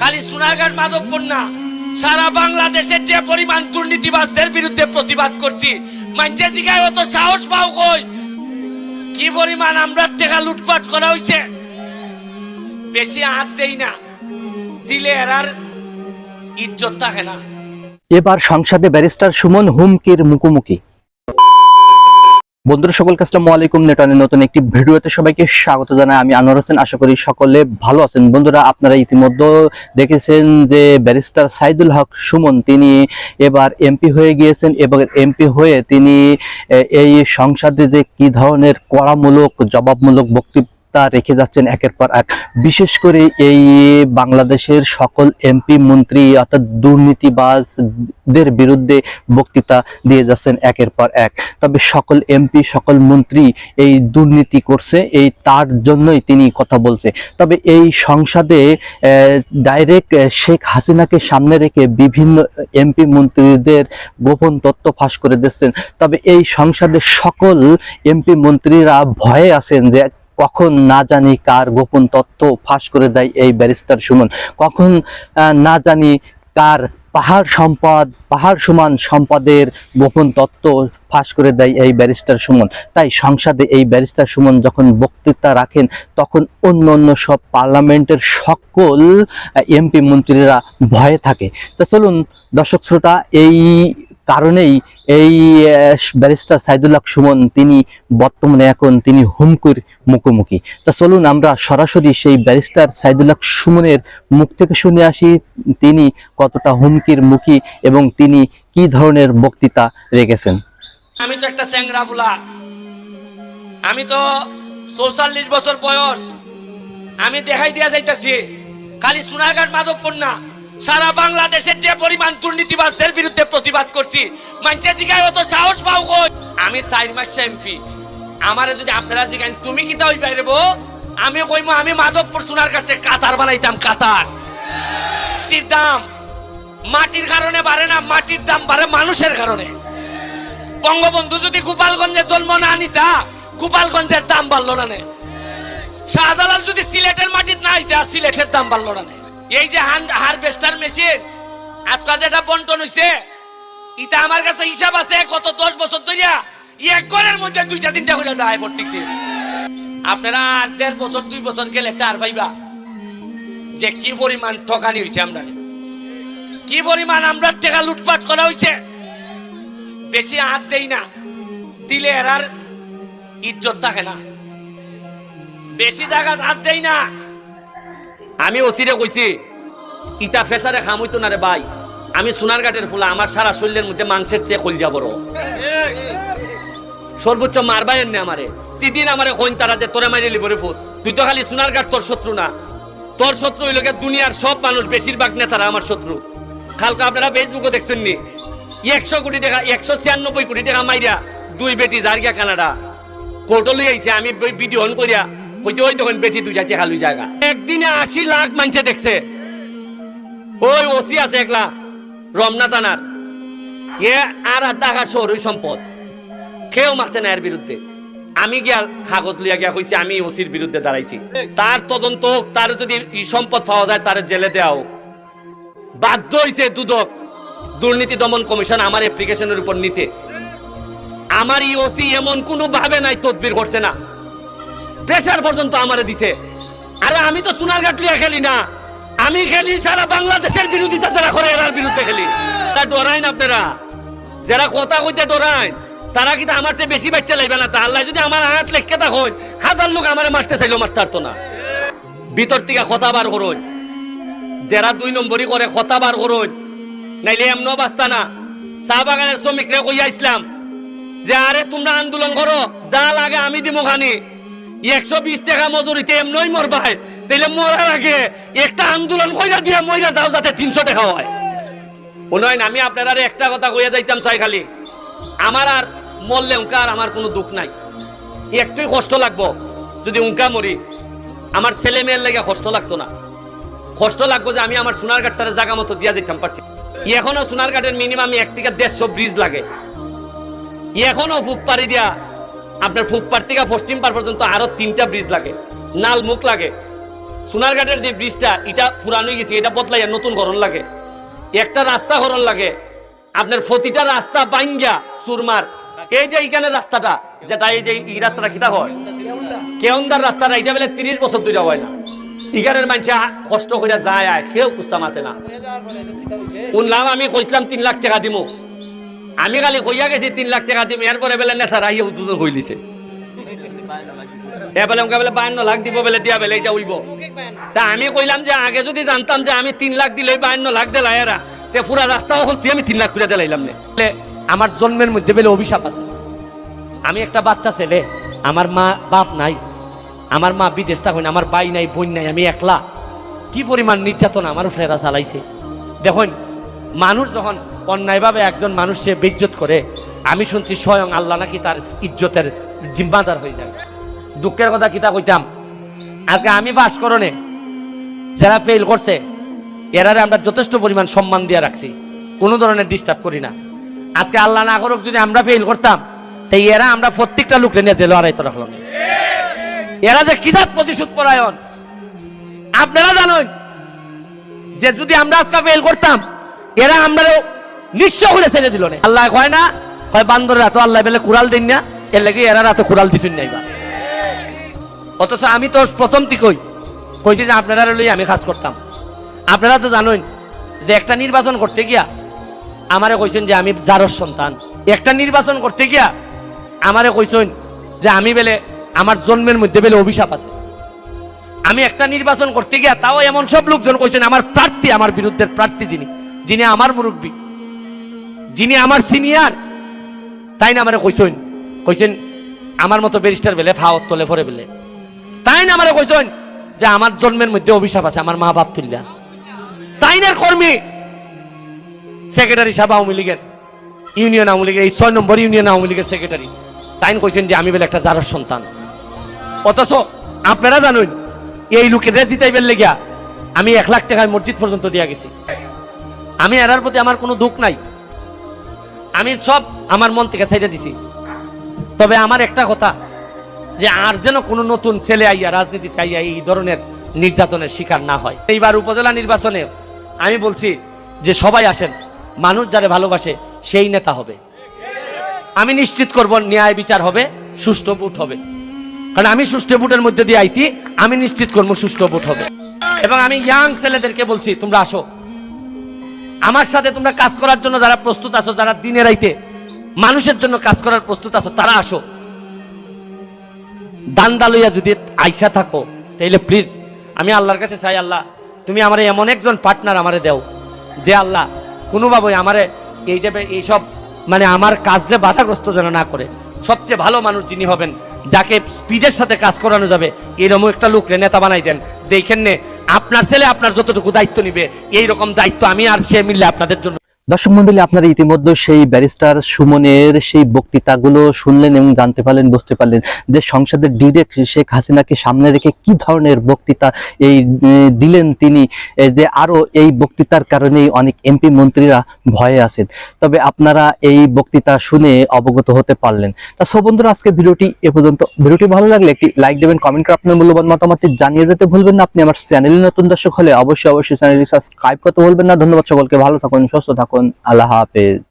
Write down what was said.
খালি সোনারঘাট মাধবপুর না সারা বাংলাদেশের যে পরিমাণ দুর্নীতিবাজদের বিরুদ্ধে প্রতিবাদ করছি, মানছে জিগায় অত সাহস পাও কই? কি পরিমাণ আমরা টাকা লুটপাট করা হইছে? বেশি হাত দেই না, দিলে এরার ইজ্জত থাকে না। এবার সংসদে ব্যারিস্টার সুমন হুমকির মুখোমুখি। বন্ধুরা, সকলকে আসসালামু আলাইকুম। নেটানের নতুন একটি ভিডিওতে সবাইকে স্বাগত জানাই। আমি আনোয়ার হোসেন। আশা করি সকলে ভালো আছেন। বন্ধুরা, আপনারা ইতিমধ্যে দেখেছেন যে ব্যারিস্টার সাইদুল হক সুমন, তিনি এবার এমপি হয়ে গিয়েছেন এবং এমপি হয়ে তিনি এই সংসদে যে কী ধরনের কড়ামূলক, জবাবমূলক বক্তব্য রেখে যাচ্ছেন একের পর এক। বিশেষ করে এই বাংলাদেশের সকল এমপি, মন্ত্রী অর্থাৎ দুর্নীতিবাজদের বিরুদ্ধে বক্তৃতা দিয়ে যাচ্ছেন একের পর এক। তবে সকল এমপি, সকল মন্ত্রী এই দুর্নীতি করছে, এই তার জন্যই তিনি কথা বলছে। তবে এই সংসদে ডাইরেক্ট শেখ হাসিনাকে সামনে রেখে বিভিন্ন এমপি মন্ত্রীদের গোপন তথ্য ফাঁস করে দিচ্ছেন। তবে এই সংসদে সকল এমপি মন্ত্রীরা ভয়ে আছেন যে কখন না জানি কার গোপন তথ্য ফাঁস করে দেয় এই ব্যারিস্টার সুমন? কখন না জানি কার পাহাড় সম্পদ, পাহাড় সমান সম্পদের গোপন তত্ত্ব ফাঁস করে দেয় এই ব্যারিস্টার সুমন। তাই সংসদে এই ব্যারিস্টার সুমন যখন বক্তৃতা রাখেন, তখন অন্য অন্য সব পার্লামেন্টের সকল এমপি মন্ত্রীরা ভয়ে থাকে। তো চলুন, দর্শক শ্রোতা, এই কারণেই এই ব্যারিস্টার সাইদুল্লাহ সুমন তিনি বর্তমানে এখন তিনি হুমকির মুখোমুখি। তা চলুন আমরা সরাসরি সেই ব্যারিস্টার সাইদুল্লাহ সুমনের মুখ থেকে শুনে আসি, তিনি কতটা হুমকির মুখী এবং তিনি কি ধরনের বক্তৃতা রেখেছেন। আমি তো একটা স্যাংরা ফুলা। আমি তো চৌচল্লিশ বছর বয়স। আমি দেখাই দিয়া যাইতেছি। খালি সোনারঘাট মাধবপুর না সারা বাংলাদেশের যে পরিমাণ দুর্নীতিবাজদের বিরুদ্ধে প্রতিবাদ করছি মানছে জিগায় অত সাহস পাও কই? আমি চার মাস এমপি আমারে যদি আপনারা জিগান তুমি কি তাই বাইরেব আমি কইমু, আমি মাধবপুর সোনারঘাটে কাতার বানাইতাম, কাতার। মাটির দাম, মাটির কারণে বাড়ে না, মাটির দাম বাড়ে মানুষের কারণে। বঙ্গবন্ধু যদি গোপালগঞ্জে জন্ম না নিতা, গোপালগঞ্জের দাম বাড়লো না শাহজালাল যদি সিলেটের মাটির না আইতা, সিলেটের দাম বাড়লো না নে। এই যে হারভেস্টার মেশিন আজকাল যেটা বন্টন হইছে, ইটা আমার কাছে হিসাব আছে গত দশ বছর ধরিয়া, এক ঘরের মধ্যে দুইটা তিনটা করে যায় প্রত্যেক দিন। আপনারা আর দেড় বছর, দুই বছর গেলে টার পাইবা যে কি পরিমাণ ঠকানি হয়েছে আমরা কি পরিমাণ আমরা টাকা লুটপাট করা হয়েছে বেশি হাত দেই না, দিলে এরার ইজ্জত থাকে না। বেশি জায়গা হাত দেই না আমি ওসিরে কইছি ইটা ফেসারে খাম হইতো না রে ভাই। আমি সোনার ঘাটের ফুলা, আমার সারা শরীরের মধ্যে মাংসের চেয়ে কলজা বড়। সর্বোচ্চ মারবাই এনে আমারে। তিদিন আমারে কইন তারা যে তোরে মারি লিবরে ফুট তুই তো খালি সোনার ঘাট তোর শত্রু না। তোর শত্রু হইলকে দুনিয়ার সব মানুষ, বেশিরভাগ নেতারা আমার শত্রু। কালকে আপনারা ফেসবুকে দেখছেন নি? একশো কোটি টাকা, একশো ছিয়ানব্বই কোটি টাকা মাইরা দুই বেটি জার্গা কানাডা। কোর্টে আইছে, আমি ভিডিও অন করিয়া কইছে ওই তখন বেটি দুইটা জায়গা একদিনে আশি লাখ মানুষে দেখছে। ওই ওসি আছে একলা রমনা থানার এ আর টাকা সম্পদ। কেউ এর বিরুদ্ধে। আমি গিয়া কাগজ লিয়া গিয়া কইছি আমি ওসির বিরুদ্ধে দাঁড়াইছি। তার তদন্ত হোক, তার যদি সম্পদ পাওয়া যায় তার জেলে দেওয়া হোক। বাধ্য হইছে দুদক দুর্নীতি দমন কমিশন আমার অ্যাপ্লিকেশনের উপর নিতে। আমার ই ওসি এমন কোনো ভাবে নাই তদবির করছে না। প্রেসার পর্যন্ত আমারে দিছে। আরে আমি তো সোনার লিয়া খেলি না। আমি খেলি সারা বাংলাদেশের বিরোধিতা যারা করে, এরার বিরুদ্ধে খেলি। তা ডরাইন আপনারা। যারা কথা কইতে ডরাইন তারা কিন্তু আমার চেয়ে বেশি বাচ্চা লাইবে না। তা আল্লাহ যদি আমার হাত লেখকে তা হন হাজার লোক আমারে মারতে চাইলো, মারতে পারতো না। ভিতর থেকে কথা বার করুন। যারা দুই নম্বরই করে, কথা বার করুন। নাইলে এমনও বাস্তা না। চা বাগানের শ্রমিকরা কইয়া ইসলাম যে, আরে তোমরা আন্দোলন করো, যা লাগে আমি দিব খানি। একশো বিশ টাকা মজুরিতে এমনই মরবাই তাইলে মরার আগে একটা আন্দোলন কইরা দিয়া মইরা যাও যাতে তিনশো টাকা হয়। উন্নয়ন আমি আপনারা একটা কথা কইয়া যাইতাম চাই খালি আমার আর মরলে উনকা আর আমার কোনো দুঃখ নাই। একটুই কষ্ট লাগবো, যদি উনকা মরি। আমার ছেলে মেয়ের লেগে কষ্ট লাগতো না। কষ্ট লাগবো যে আমি আমার সোনার ঘাটটারে জায়গা মতো দিয়া যেতাম পারছি? এখনও সোনার ঘাটের মিনিমাম এক থেকে দেড়শো ব্রিজ লাগে। এখনও ফুপপাড়ি দিয়া আপনার ফুপপার থেকে পশ্চিম পার পর্যন্ত আরও তিনটা ব্রিজ লাগে। নাল মুখ লাগে। সোনারঘাটের যে ব্রিজটা এটা পুরানো গেছে, এটা বদলাই নতুন করণ লাগে। একটা রাস্তা করণ লাগে। আপনার প্রতিটা রাস্তা বাইঙ্গা সুরমার এই যে এইখানে রাস্তাটা, যেটা এই যে এই রাস্তাটা কিতা হয়? কেউন্দার রাস্তাটা, এটা বেলে তিরিশ বছর ধরে হয় না। ইগারের মানুষ কষ্ট করে যায় আয়, কেউ কুস্তা মাতে না উনলাম আমি কইছিলাম তিন লাখ টাকা দিমু। আমি খালি কইয়া গেছি, তিন লাখ টাকা দিম। এরপরে বেলে নেতারা আইয়া উদ্বোধন হইলিছে এ বেলে, ওকে বেলে, বায়ান্ন লাখ দিব দিয়া উইব। তা আমি কইলাম যে, আগে যদি জানতাম যে, আমি তিন লাখ দিলে বায়ান্ন লাখ দিলাই এরা। তে পুরা রাস্তা হল তুই আমি তিন লাখ করে দিলাইলাম নে। আমার জন্মের মধ্যে বেলে অভিশাপ আছে। আমি একটা বাচ্চা ছেলে, আমার মা বাপ নাই, আমার মা বিদেশ থাকুন, আমার বাই নাই, বোন নাই, আমি একলা। কি পরিমাণ নির্যাতন আমার ফেরা চালাইছে। দেখুন মানুষ যখন অন্যায়ভাবে একজন মানুষকে বেজ্জত করে, আমি শুনছি স্বয়ং আল্লাহ নাকি তার ইজ্জতের জিম্মাদার হয়ে যায়। দুঃখের কথা কিতা কইতাম, আজকে আমি বাস করণে যারা ফেল করছে, এরারে আমরা যথেষ্ট পরিমাণ সম্মান দিয়ে রাখছি, কোনো ধরনের ডিস্টার্ব করি না। আজকে আল্লাহ না করুক, যদি আমরা ফেল করতাম, তাই এরা আমরা প্রত্যেকটা লোককে নিয়ে জেলে আড়াইতে রাখলাম। এরা যে কিসাত প্রতিশোধ পরায়ণ? আপনারা জানেন যে যদি আমরা আজকে ফেল করতাম এরা আমরাও নিশ্চয় করে ছেড়ে দিল না। আল্লাহ কয় না, কয় বান্দরের এত আল্লাহ বেলে কুড়াল দিন না, এর লাগে এরা এত কুড়াল দিছুন নাই বা অথচ আমি তো প্রথম থেকেই কইছি যে আপনারা লই আমি কাজ করতাম। আপনারা তো জানেন যে একটা নির্বাচন করতে গিয়া আমারে কইছেন যে আমি জারর সন্তান। একটা নির্বাচন করতে গিয়া আমারে কইছেন যে আমি বেলে আমার জন্মের মধ্যে বেলে অভিশাপ আছে। আমি একটা নির্বাচন করতে গিয়া তাও এমন সব লোকজন কইছেন আমার প্রার্থী, আমার বিরুদ্ধের প্রার্থী যিনি। যিনি আমার মুরব্বী, যিনি আমার সিনিয়র, তাই না আমারে কইছেন? কইছেন, আমার মতো ব্যারিস্টার বেলে ফাওয়াত তোলে ভরে বেলে। তাই না আমারে কইছেন যে আমার জন্মের মধ্যে অভিশাপ আছে, আমার মা বাপ তুল্লা তাই না কর্মী? সেক্রেটারি সাহেব আওয়ামী লীগের, ইউনিয়ন আওয়ামী লীগের, এই ছয় নম্বর ইউনিয়ন আওয়ামী লীগের সেক্রেটারি। তাই কইছেন যে আমি বেলে একটা জারর সন্তান। অথচ আপনারা জানুন, এই লোকেরা জিতাইবেন লেগিয়া আমি এক লাখ টাকায় মসজিদ পর্যন্ত দিয়া গেছি। আমি এরার প্রতি আমার কোনো দুঃখ নাই। আমি সব আমার মন থেকে সাইডে দিছি। তবে আমার একটা কথা, যে আর যেন কোনো নতুন ছেলে আইয়া রাজনীতিতে আইয়া এই ধরনের নির্যাতনের শিকার না হয়। এইবার উপজেলা নির্বাচনে আমি বলছি যে সবাই আসেন, মানুষ যারে ভালোবাসে সেই নেতা হবে। আমি নিশ্চিত করব ন্যায় বিচার হবে, সুষ্ঠু ভোট হবে। কারণ আমি সুষ্ঠু ভোটের মধ্যে দিয়ে আইছি, আমি নিশ্চিত করব সুষ্ঠু ভোট হবে। এবং আমি ইয়াং ছেলেদেরকে বলছি, তোমরা আসো। আমার সাথে তোমরা কাজ করার জন্য যারা প্রস্তুত আছো, যারা দিনে রাইতে মানুষের জন্য কাজ করার প্রস্তুত আছো, তারা আসো। দান্দা লইয়া যদি আইসা থাকো, তাইলে প্লিজ আমি আল্লাহর কাছে চাই, আল্লাহ, তুমি আমার এমন একজন পার্টনার আমারে দেও, যে আল্লাহ কোনোভাবে আমারে এই যে এইসব মানে আমার কাজ যে বাধাগ্রস্ত যেন না করে, সবচেয়ে ভালো মানুষ যিনি হবেন, যাকে স্পিডের সাথে কাজ করানো যাবে এরকম একটা লোকরে নেতা বানাই দেন, দেখেন নে আপনার ছেলে আপনার যতটুকু দায়িত্ব নিবে এই রকম দায়িত্ব আমি আর সে মিললে আপনাদের জন্য দর্শক মন্ডলী, আপনারা ইতিমধ্যে সেই ব্যারিস্টার সুমনের সেই বক্তৃতাগুলো শুনলেন এবং জানতে পারলেন, বুঝতে পারলেন যে সংসদের ডিরেক্ট শেখ হাসিনাকে সামনে রেখে কি ধরনের বক্তৃতা এই দিলেন তিনি যে আরও এই বক্তৃতার কারণেই অনেক এমপি মন্ত্রীরা ভয়ে আছেন। তবে আপনারা এই বক্তৃতা শুনে অবগত হতে পারলেন। তা সব বন্ধুরা, আজকে ভিডিওটি এ পর্যন্ত। ভিডিওটি ভালো লাগলে একটি লাইক দেবেন, কমেন্ট করে আপনার মূল্যবান মতামতটি জানিয়ে যেতে ভুলবেন না। আপনি আমার চ্যানেলে নতুন দর্শক হলে অবশ্যই অবশ্যই চ্যানেলটি সাবস্ক্রাইব করতে ভুলবেন না। ধন্যবাদ সকলকে, ভালো থাকুন, সুস্থ থাকুন। আল্লাহ হাফেজ।